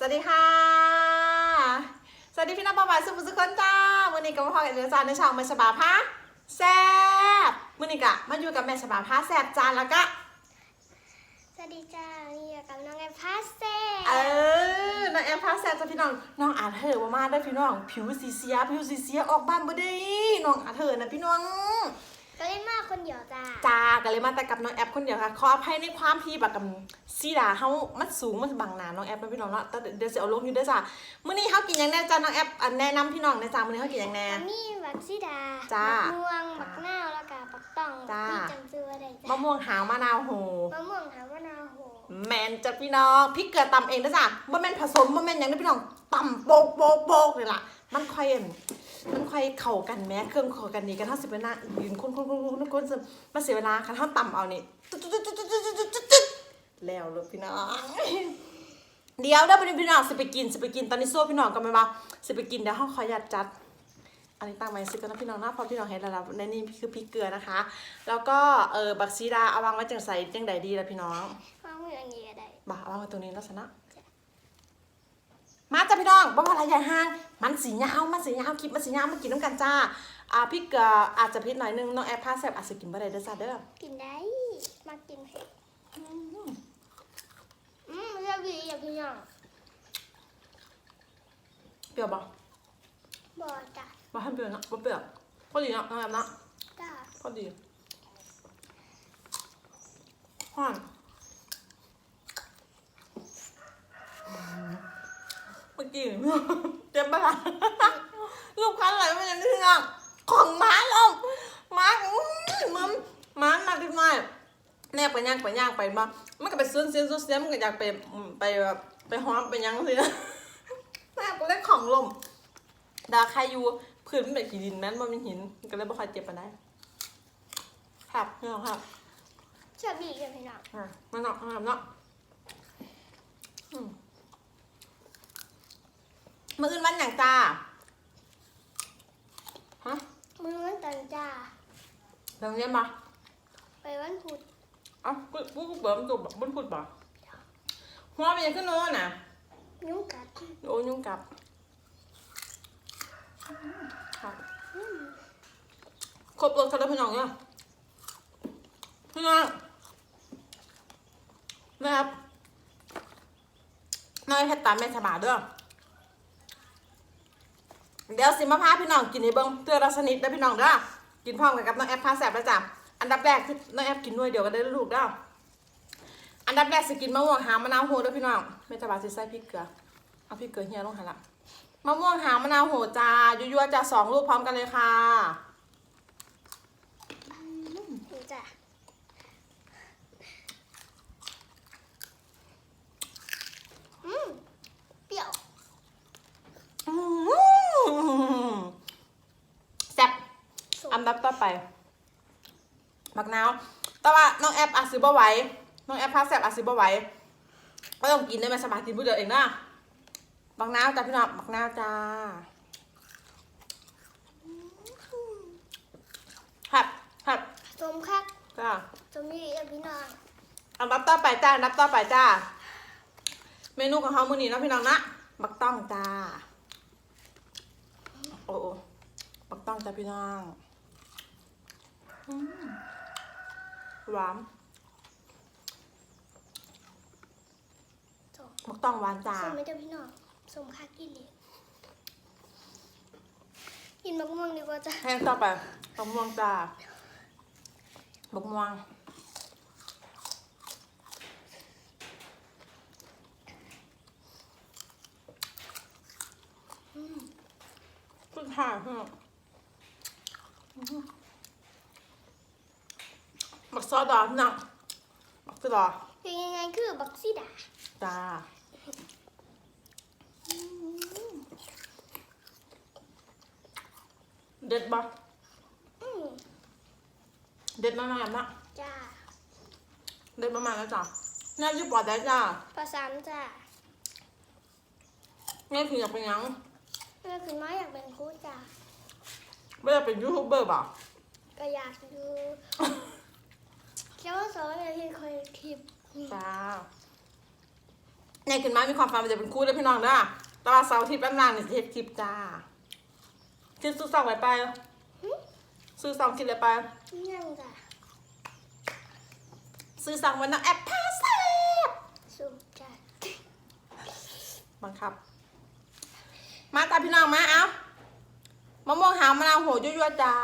สวัสดีค่ะ สวัสดีพี่น้องปาวายสุภุสุคนจ้าวันนี้ก็มาพอกันเดือนจานในช่องแม่ฉบาผ้าแซ่บวันนี้กะมาอยู่กับแม่ฉบาผ้าแซ่บจานแล้วก็สวัสดีจ้านี่อยู่กับน้องแอมพาสเซ่เออน้องแอมผ้าแซ่บจ้าพี่น้องน้องอาเธอมามาได้อพี่น้องผิวสีเสียผิวสีเสียออกบ้านบ่ได้น้องอาเธอนะพี่น้อง ก็เล่นมากคนเดียวจ้าจ้าก็เลยมาแต่กับน้องแอปคนเดียวค่ะขออภัยในความที่แบบกับซีดาเฮามันสูงมันบังหนาน้องแอปนะพี่น้องเนาะแต่เดี๋ยวจะเอาลงอยู่เด้วยจ้ามื้อนี้เฮากินหยังแน่จ้าน้องแอปอันแนะนำพี่น้องนะจ้ามื้อนี้เฮากินหยังแน่อันนี้บักซีดาจ้า บักม่วงบักนาวแล้วก็บักตองจ้าพี่จำซื้ออะไรมะจ้าม่วงหาวมะนาวโห มะม่วงหามะนาวโหแมนจ้ะพี่น้องพริกเกลือตำเองนะจ้ะบ่แม่นผสมบ่แม่นหยังนะพี่น้องตำโปกโปกโปกเลยล่ะ มันคอยมันคอยเข่ากันแม้เครื่องเข่ากันนี้กันเท่าสิบเวลายืนคุ้นคุ้นคุ้นคุ้นคุ้นซึมมาเสียเวลาคันเท่าต่ำเอานี่แล้วเลยพี่น้องเดี๋ยวได้ไปพี่น้องสิไปกินสิไปกินตอนนี้โซ่พี่น้องกำลังมาสิไปกินเดี๋ยวห้องคอยยัดจัดอันนี้ตั้งไว้ซิกันนะพี่น้องนะพอพี่น้องเห็นแล้วในนี้คือพริกเกลือนะคะ แล้วก็เออบักซีดาเอาวางไว้จังใส่จังใดดีละพี่น้องวางไว้อรงนี้ก็ได้บ่าวางไว้ตรงนี้ลักษณะ มาจ้ะพี่น้องบ่ว่าอะไรใหญ่ห้าง มันสียาวมันสียาวคลิปมันสียาวมากินน้ำกันจ้า อ่าพี่เกลืออาจจะพิษหน่อยนึงน้องแอปพาแซบอาจจะกินบ่ได้เด้อจ้าเด้อกินได้ มากินเผ็ดอืมเรียบดีอะพี่น้องเปรี้ยวบ่บอจ้าบ่ให้เปรี้ยวเนาะบ่เปรี้ยวพอดีเนาะน้องแอปเนาะจ้าพอดีฮ้อน เมื่อกี้เจ็บปะล่ะลูกคันไหลมาอย่างนี้นะของม้าลงม้าอื้อมึมม้ามาขึ้นมาแนบไปย่างไปย่างไปมามันก็ไปซื้อเสียนซื้อเสียนมันก็อยากไปอืมไปแบบไปฮ้อมไปย่างสินะแนบก็เลยของลมดาใครอยู่พื้นมันเป็นขี้ดินนั้นมันเป็นหินก็เลยบ่ค่อยเจ็บปานใดครับเนาะครับชอบดีอะพี่น้องอะมันเนาะมันเนาะอืม มื้ออื่นวันหยังจ้าฮะมือวันตันจ้าโรงเรียนปะไปวันพุธเอ้ากูกูกูเปิดมันตัวแบบบนพูดปะหัวมันยังขึ้นโน่นน่ะยุงกัดโอ้ยุ่งกลับครับครบรถกันแล้วพี่น้องเนี่ยพี่น้องนะครับน้อยเพชรตามแม่ฉบาเด้อ เดี๋ยวสิมาพาพี่น้องกินให้เบิ้งเตือนราสนิทได้อพี่น้องเด้อกินพร้อมกันกับน้องแอปพาแสบแล้วจ้ะอันดับแรกคือน้องแอปกินด้วยเดียวกันได้ลูกเด้ออันดับแรกสิกินมะม่วงหามะนาวโหเด้อพี่น้องไม่จะบาสิใส่พริกเกลือเอาพริกเกลือเฮียลงหันละมะม่วงหามะนาวโหดจ้ายั่วๆจ้าสองลูกพร้อมกันเลยค่ะ นี่จ้าอืมเปรี้ยว อื้อหือแซ่บ สุก อัน ดับต่อไปมักนาวแต่ว่าน้องแอปอาจซื้อบ่ไหวน้องแอปพาแซ่บอาจซื้อบ่ไหวก็ต้องกินได้ไหมสบายกินผู้เดียวเองนะมักนาวจ้าพี่น้องมักนาวจ้าครับครับสมคักจ้าสมดีอะพี่น้องอันดับต่อไปจ้าอันดับต่อไปจ้า เมนูของเขามื้อนี้เนาะพี่น้องนะบักต้องจ้า โอ้โอ้บักต้องจ้าพี่น้องอืม หวานสมบักต้องหวานจ้าสมไม่เจ้าพี่น้องสมคักกินเลยกินมะม่วงดีกว่าจ้ะแห้งต่อไปบักม่วงจ้าบักม่วงขึ้นถ่ายเพื่อน บักซอสดอกพี่น้องบักซอสดอกเป็นยังไงคือบักซีดาจ้าเด็ดบ่อืมเด็ดมากๆนะจ้าเด็ดมากๆแล้วจ้ะแน่อยุบปอดได้จ้าภาษามจ้าแม่คืออยากเป็นหยังเมื่อคืนมาอยากเป็นครูจ้าไม่ได้เป็นยูทูบเบอร์บ่ะก็อยากดู แค่ว่าสอนอะไรที่เคยคลิปจ้าใหญ่ขึ้นมามีความฝันว่าจะเป็นครูเด้อพี่น้องเด้อแต่ว่าเสาร์อาทิตย์แป๊บนานเนี่ยจะเฮ็ดคลิปจ้าคิดซื้อซองไว้ไปซื้อซองคิดอะไรไปยังจ้ะซื้อซองไวันน้องแอปพาเซฟสุกจ้ะบังคับ มาตามพี่น้องมาเอามะม่วงหาวมะนาวโหยั่วๆจ้า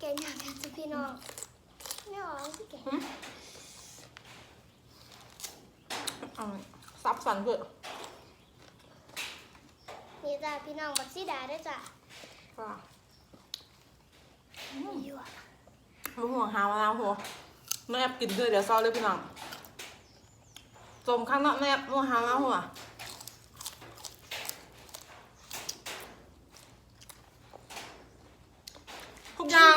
เก่งอย่างกันสิพี่น้องไม่ออกสิเก่ง เอาซับ สันเพื่อนี่จ้ะพี่น้องบักซีดาด้วยจ้ะว่าอยู่อะมะม่วงหาวมะนาวโหน้องแอปกินด้วยเดี๋ยวซอเลยพี่น้องจมข้างนอกแนบมะม่วงหาวมะนาวโหอะทุกอย่าง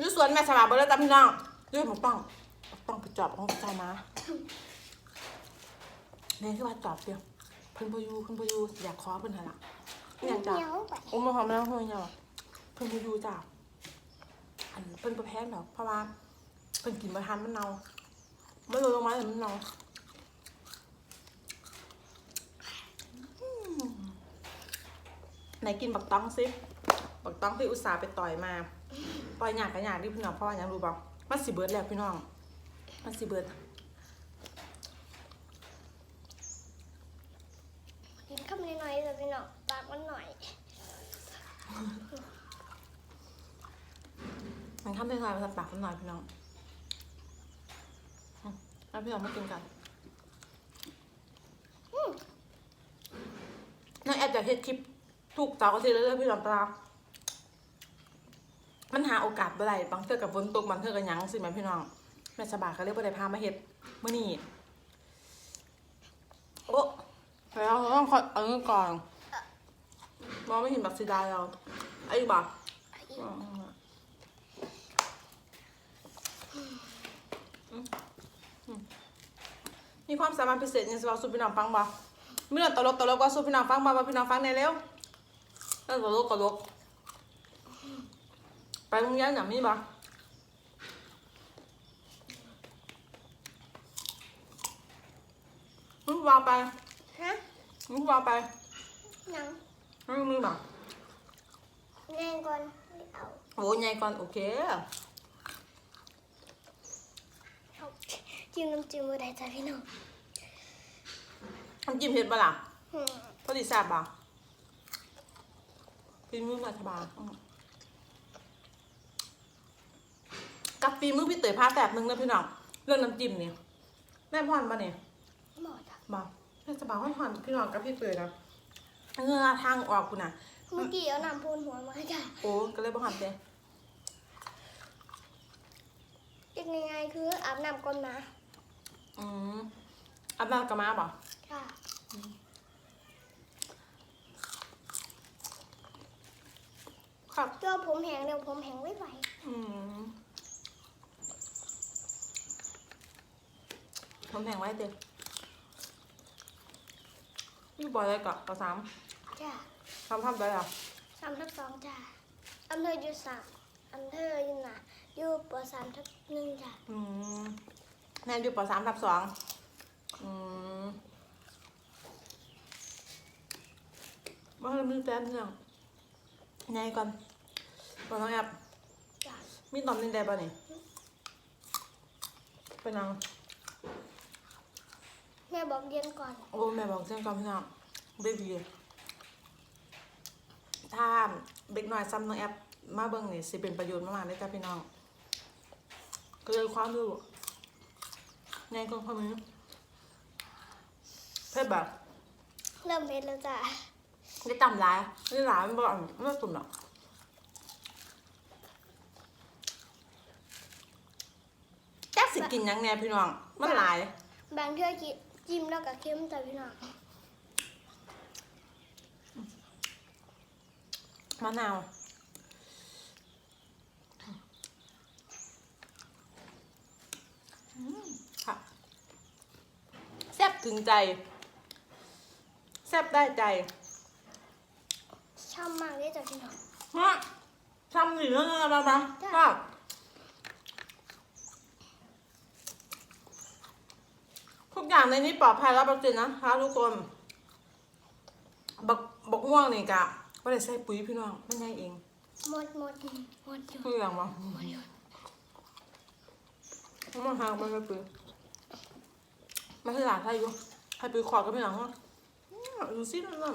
นี่สวนแม่สบายบ่ได้จ้ะพี่น้องด้วยหมูปังปังไปจอบของใจมา เนี่ยคือว่าจอบเดียวเพิ่นพอยูเพิ่นพอยูอยากขอเพิ่นหั่นล่ะอหย่างจ้ะเหนียวไปโอ้มาหอมแล้วเฮ้ยเนี่ยว่ะเพิ่นบ่อยู่จ้ะอันเพิ่นบ่แพ้ดอกเพราะว่าเพิ่นกินบ่ทันมันเน่าไม่รู้ลงมาแต่มันเน่าอืมไหนกินบักต้องสิบักต้องที่อุตส่าห์ไปต่อยมาต่อยหยากกับหยากดิพี่น้องเพราะว่าหยังรู้บ่มันสิเบิดแล้วพี่น้องมันสิเบิด กินข้าวมันหน่อยๆจ้ะพี่น้องปากมันหน่อย มันข้ามได้หน่อยมันปากมันหน่อยพี่น้องแล้วพี่น้องมากินกันน้องแอบจะเฮ็ดคลิปถูกเสาร์อาทิตย์เรื่อยๆพี่น้องตามันหาโอกาสบ่ได้บางเทื่อกับฝนตกบางเทื่อกับหยังสิแม่พี่น้องแม่สบายก็เลยบ่ได้พามาเฮ็ดมื้อนี้โอ้แล้วต้องขอเอาเงินก่อนมองไม่เห็นบักสีดาเราไอ้บักอ๋ออื มอืมมีความสามารถพิเศษยังสิว่าสุพี่น้องฟังบ่เมื่อตลกตลกก็สู้พี่น้องฟังมาว่าพี่น้องฟังในอยเร็วเรื่องตลกตลกไปโรงเรียนอย่างนี้บ่มึงว่าไปฮะมึงว่าไปยังมึงมึงบ่แน่ก่อนเอาโอ้ยใหญ่ก่อนโอเค เอา จิ้มน้ำจิ้มมือได้จ้ะพี่น้องทำจิ้มเผ็ดบ่ล่ะอืมพอดีแซ่บบ่ฝีมือรัฐบาลอืมกับฝีมือพี่เต๋อพาแสบหนึงนะพี่น้องเรื่องน้ำจิ้มนี่แม่พ่อนป่ะเนี่ยหมอจ้ะบอกแม่จะบอกว่าผ่อนพี่น้องกับพี่เตยนะเงือทางออกคุณน่ะเมื่อกี้เอาน้ำพูนหัวมาจ้ะโอ้ก็เลยบอกหันเต้ยังไงๆคืออาบน้ำก่อนนะ อืมอับน้ำกับมาบอกค่ะครับตัวผมแห้งเดี๋ยวผมแห้งไม่ไหวอืมผมแพงไว้เต้นี่บอยอะไรก่อนต่อสามจ้ะทำทำได้เหรอสามทับสองจ้ะอำเภออยู่สามอำเภออยู่น่ะอยู่ปสามทับหนึ่งจ้ะอืม แม่อยู่ปสามทับสองอืมว่าเรามีแฟนยังไงก่อนก่อนน้องแอบจ้ะมีตอมนินแดป่ะนี่เป็นนังแม่บอกเรียนก่อน โอ้แม่บอกเส้นก่อนพี่น้องเบบีถ้าเด็กน้อยซ้ำน้องแอปมาเบิ่งนี่สิเป็นประโยชน์มากๆเลยจ้ะพี่น้องก็เลยความรู้ ไงก็ความนี้เพื่อแบบเริ่มเพ็ดแล้วจ้ะได้จำร้ายไม่ร้ายมันบอกไม่สุ่มหรอกแจ๊กสิกินหยังแน่พี่น้อง มันหลาย บางเทื่อกิจิ้มแล้วก็เค็มจ้ะพี่น้องมะนาวอืมค่ะแซ่บ ถึงใจ แซ่บได้ใจช่ำมากเลยจ้ะพี่น้องฮะทำหนีแล้วนะบ้าบ้าจ้ะก็ทุกอย่างในนี้ปลอดภัยร้อยเปอร์เซ็นต์นะคะทุกคนบักบักม่วงนี่กะว่าได้ใส่ปุ๋ยพี่น้องมันใหญ่เองหมดหมดหมดอยู่คืออย่างวะหมดอยู่มันหางมันไม่ปุ๋ย ไม่ใช่หลานใครอยู่ใครปุ๋ยขอดก็ไม่หลังวะอื้อดูสินั่นน่ะ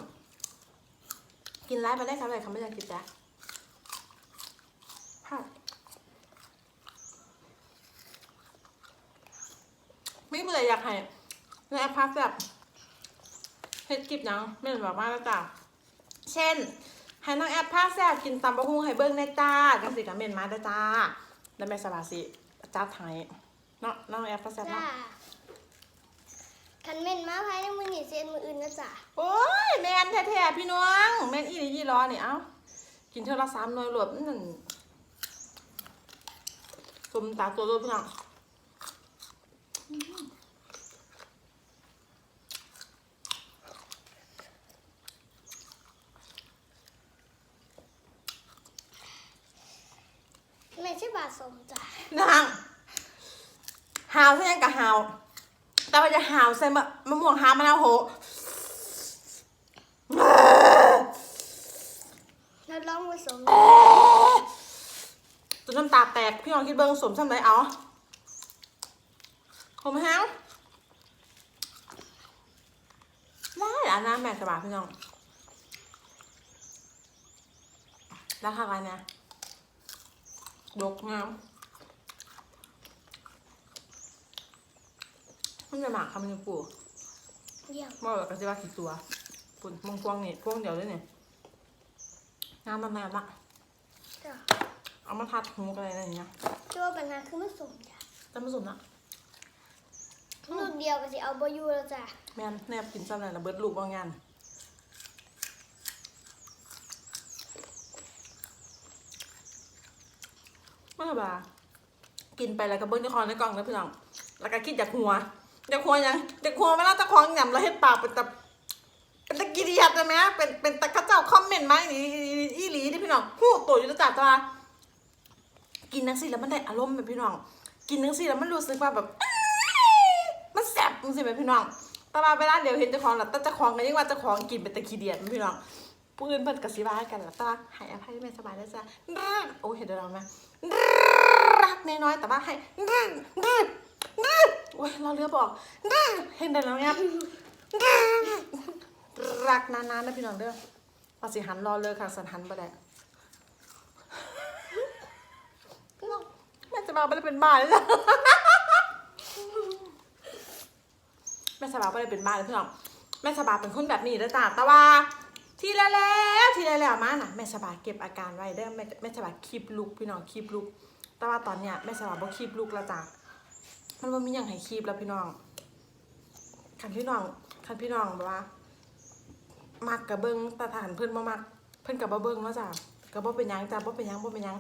กินไล่ไปได้ครับเลยคำไม่อยากกินจ้ะพลาไม่เบื่ออยากให้ในแอปพักแบบเฮ็ดกิบหยังไม่เหมือนแบบว่าแล้วจ้ะเช่นให้น้องแอปผ้าแซ่บกินตำบะฮุงให้เบิ้งในจ้าจังสิกับเมนมาได้จ้าแล้วแม่สบายสิจ้าไทยเนาะน้องแอปผ้าแซ่บเนาะ คันเม่นมาภายในมือหนีเซนมืออื่นนะจ๊ะโอ้ยแมนแท้ๆพี่น้องแมนอีหลียี่ล้อนี่เอ้ากินเท่าละสามหน่วยรวมนั่นสมตาตัวรวมพี่น้องไม่ใช่บาสมจ้ะนางหาวใช่ยังกับหาว แต่ว่าจะหาวใส่มะมะม่วงหาวมะนาวโหแล้วลองผสมจนน้ำตาแตกพี่น้องคิดเบิ้งสมซ้ำไรเอาผมแห้งได้แล้วนะแม่สบายพี่น้องแล้วค่ะอะไรเนี่ยดกงาม มันจะหมากคำนึงปู่เยี่ยมว่าแบบกระซิบว่ากี่ตัวปุ่นมงพวงนี่พวงเดียวเลยเนี่ยงามมันแม่ละจ้ะเอามาทัดหูกันอะไรอย่างเงี้ยโจ้ปัญหาคือผสมจ้ะจำไม่สมนะลูกเดียวก็สิเอาบอยูแล้วจ้ะแม่นแนบกินซ้ำเลยนะเบิดลูกบางงานไม่บากินไปแล้วก็เบิ้งในคอในกล่องนะพี่น้องแล้วก็คิดจากหัว จากหัวหยังจากหัวเวลาตะคองหยำแล้วเฮ็ดปากเป็นตะเป็นตะกิริยาได้ไหมเป็นเป็นตะข้าเจ้าคอมเมนต์ไหมาอีหลีอีหลีที่พี่น้องหู้ตัวอยู่ตะจ่าตากินนังสิแล้วมันได้อารมณ์แบบพี่น้อง กินนังสิแล้วมันรู้สึกว่าแบบมันแซ่บจริงๆไหมพี่น้องต่ว่าเวลาเดี๋ยวเห็นเจ้าของแล้วแต่เจ้าของก็ยังว่าเจ้าของกินเป็นตะขี้เดียดพี่น้องผู้อื่นเพิ่นกสิบ้ากันแล้วต่ว่าให้อภัยแม่สบายได้วจ้ะโอ้เห็นเดี๋ยวเราไหมรักน้อยๆแต่ว่าให้ โอ้ยเราเรือบอกเห็นเดี๋ยวเนี่ยรักนานๆนะพี่น้องเด้อปาสิหันรอเลยค่ะ สันหันไปได้พี่น้องแม่จะมาไม่ได้เป็นบ้าเลยจ้ะแม่สบายก็เลยเป็นบ้าเลยพี่น้องแม่สบายเป็นคนแบบนี้แล้วจ้ะแต่ว่าทีละแล้วทีละแล้วมาน่ะแม่สบายเก็บอาการไว้ได้แม่แม่สบายคีบลุกพี่น้องคีบลุกแต่ว่าตอนเนี้ยแม่สบายบ่คีบลุกแล้วจ้ะ มันว่ามีอย่างให้คีบแล้วพี่น้องคันพี่น้องคันพี่น้องแบบว่า มักกะเบิ้งต่ฐานเพิ่นบ่มัก เพิ่นกับบ่เบิ่งเนาะจ้ะก็บ่เป็นยังจ้ะบ่เป็นยังบ่เป็นยัง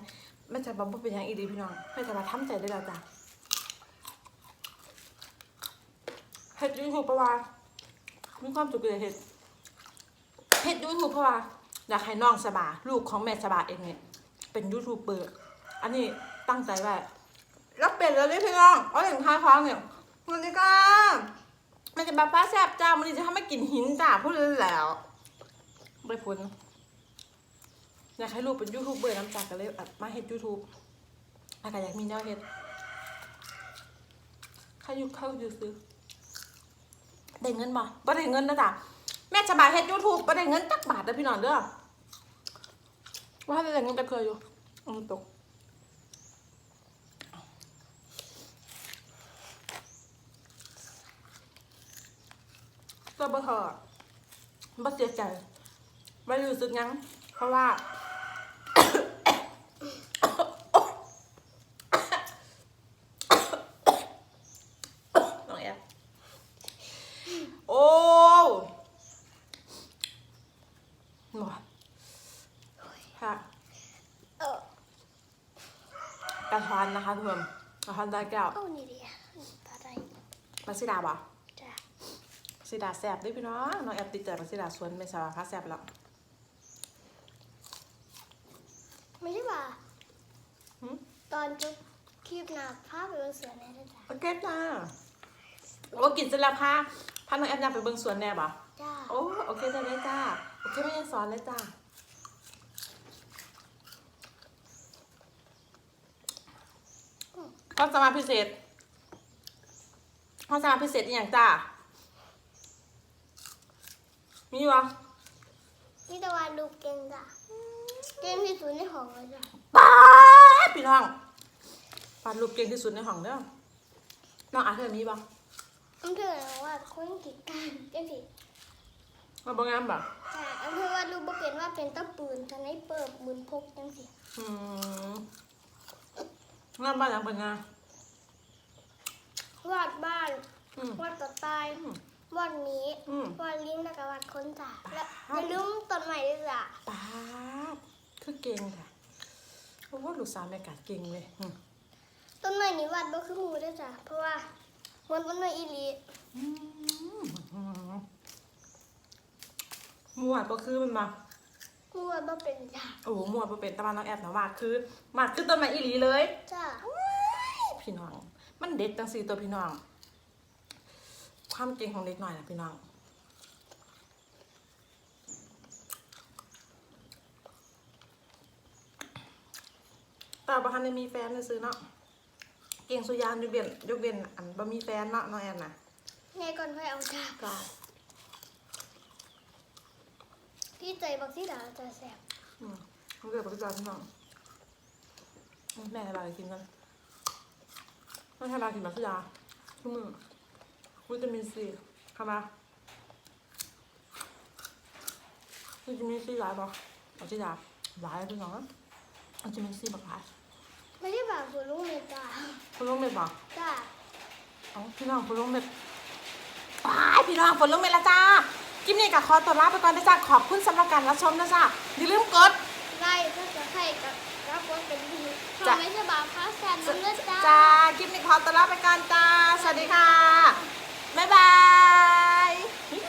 แม่จะบ่บ่เป็นยังอีดีพี่น้องแม่จะมาทำใจได้แล้วจ้ะเฮ็ดยูทูบเพราะว่ามีความสุขเลยเฮ็ดเฮ็ดยูทูบเพราะว่าอยากให้น้องสบายลูกของแม่สบายเองเนี่ยเป็นยูทูบเบอร์อันนี้ตั้งใจไว้ แล้วเป็นแล้วเลยพี่น้องเอาอย่างทายท้องเนี่ยวัสดีค่ะมันจะบบฟ้าแซ่บจ้ามันนี้จะทำให้กินหินจ้าพูดเลยแล้วไม่พ้นอยากให้ลูกเป็นยูทูบเบอร์น้ำจากกันเลยอัดมาเฮ็ดยูทูบอากาอยากมีแนวเฮ็ดข้ายูเข้ายูซื้อได้เงินบ่บ่ได้เงินนะจ๊ะแม่สบายเฮ็ดยูทูบบ่ได้เงินจักบาทเด้อพี่น้องเด้อว่าได้เงินแต่เคยอยู่อืมตก ก็บ่เถอะบ่เสียใจไม่รู้สึกหยังเพราะว่าน้องแอฟโอ้หมอค่ะกระทอนนะคะทุกคนกระทอนได้แก้วเอานี่ดิตาได้ปลาซิดาบ่ะ ปลาซิดาแซ่บด้วยพี่น้องน้องแอฟติดใจปลาซิดาสวนไม่สาวาพาแซ่บแล้วไม่ใช่ป่ะหืมตอนจุ๊บคลิปหนาภาพเป็นเสือแน่เลยจ้ะโอเคจ้าว่ากินเสร็จแล้วพาพาน้องแอปยางไปเบิ่งสวนแน่บ่จ้าโอ้โอเคได้เลยจ้าโอเคไม่ยังสอนเลยจ้าความสามารถพิเศษความสามารถพิเศษอีกอย่างจ้า มีวะนี่ตะวันลูกเก่งจ้ะเก่งที่สุดในห้องเลยจ้ะป้าดพี่น้องปาดรูปเก่งที่สุดในห้องเด้อน้องอาเธอมีบ่อำเภอว่าคนกิจการจังสิมาบ่งามบ่จ้ะอำเภอว่าลูกบ่เป็นว่าเป็นตะปืนทนายเปิดมืนพกจังสิอืมงามบ้านหลังเป็นไงวาดบ้านอืมวาดต่อตายอืม วาดหนี้อืมวาดลิ้นแล้วก็วาดคนจ้ะแล้วอ่าอย่าลืมต้นใหม่ด้วยจ้ะป้าดคือเก่งค่ะโอ้โหลูกสาวแม่กาดเก่งเลยอืมต้นใหม่นี้วาดบ่คือหมูด้วยจ้ะเพราะว่ามันต้นใหม่อีหลีอืมอืมหมวดก็คือมันมาหมูวาดบ่เป็นจ้ะโอ้โหหมวดบ่เป็นตะวันน้องแอบนะว่าคือมาคือต้นไม้อีหลีเลย จ้ะ พี่น้อง มันเด็ดจังสี่ตัวพี่น้อง ความเก่งของเด็กหน่อยนะพี่น้องแต่บางทันได้มีแฟนเลยซื้อเนาะ เก่งสุยานยกเว้นยกเว้นอันบ่มีแฟนเนาะน้องแอนน่ะไงก่อนค่อยเอาจ้ะก็พี่ใจบักที่ดาวจะแสบอืมเขาเกิดปัจจุบันพี่น้องอืมแม่ให้เรากินกันแม่ให้เรากินแบบสุยาทุกมือ วิตามินซีเข้ามาวิตามินซีหลายปะเอาสุยาหลายพี่น้องวิตามินซีบักหลายไม่ได้บากส่วนลูกเลยจ้ะคุณลุงเม็ดบอกจ้ะเอ๋อพี่น้องคุณลุงเม็ดว้ายพี่น้องคุณลุงเม็ดละจ้าคลิปนี้กับขอตัวลาไปก่อนนะจ้าขอบคุณสำหรับการรับชมนะจ้าอย่าลืมกดไล่ถ้าจะให้กับรับว่าเป็นดีจ้ะทำไม่ใช่บาปค้าแซนน้ำเลือดจ้าจ้าคลิปนี้ขอตัวลาไปก่อนจ้าสวัสดีค่ะ 拜拜。